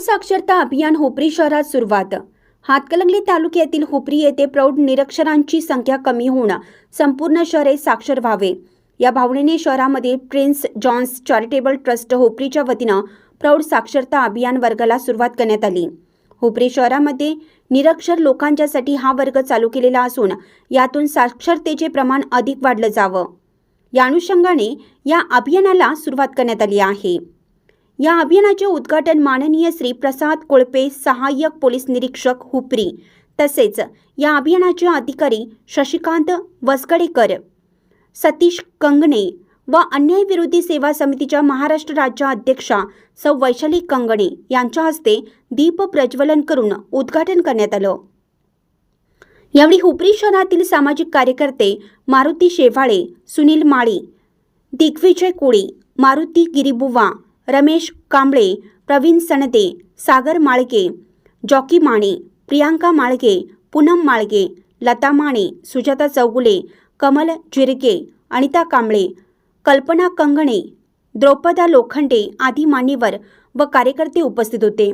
साक्षरता अभियान हुपरी शहरात सुरुवात. हातकलंगली तालुक्यातील हुपरी येथे प्रौढ निरक्षरांची संख्या कमी होणं संपूर्ण शहरे साक्षर व्हावे. या भावनेने शहरामध्ये प्रिन्स जॉन्स चॅरिटेबल ट्रस्ट हुपरीच्या वतीनं प्रौढ साक्षरता अभियान वर्गाला सुरुवात करण्यात आली. हुपरी शहरामध्ये निरक्षर लोकांच्यासाठी हा वर्ग चालू केलेला असून यातून साक्षरतेचे प्रमाण अधिक वाढलं जावं. या अनुषंगाने या अभियानाला सुरुवात करण्यात आली आहे. या अभियानाचे उद्घाटन माननीय श्री प्रसाद कोळपे सहाय्यक पोलीस निरीक्षक हुपरी तसेच या अभियानाचे अधिकारी शशिकांत वसगडेकर सतीश कंगणे व अन्यायविरोधी सेवा समितीच्या महाराष्ट्र राज्य अध्यक्षा सौ वैशाली कंगणे यांच्या हस्ते दीप प्रज्वलन करून उद्घाटन करण्यात आलं. यावेळी हुपरी शहरातील सामाजिक कार्यकर्ते मारुती शेवाळे सुनील माळी दिग्विजय कोळी मारुती गिरीबुवा रमेश कांबळे प्रवीण सणते सागर माळके जॉकी माने प्रियांका माळगे पूनम माळगे लता माने सुजाता चौगुले कमल जिरके अनिता कांबळे कल्पना कंगणे द्रौपदा लोखंडे आदी मान्यवर व कार्यकर्ते उपस्थित होते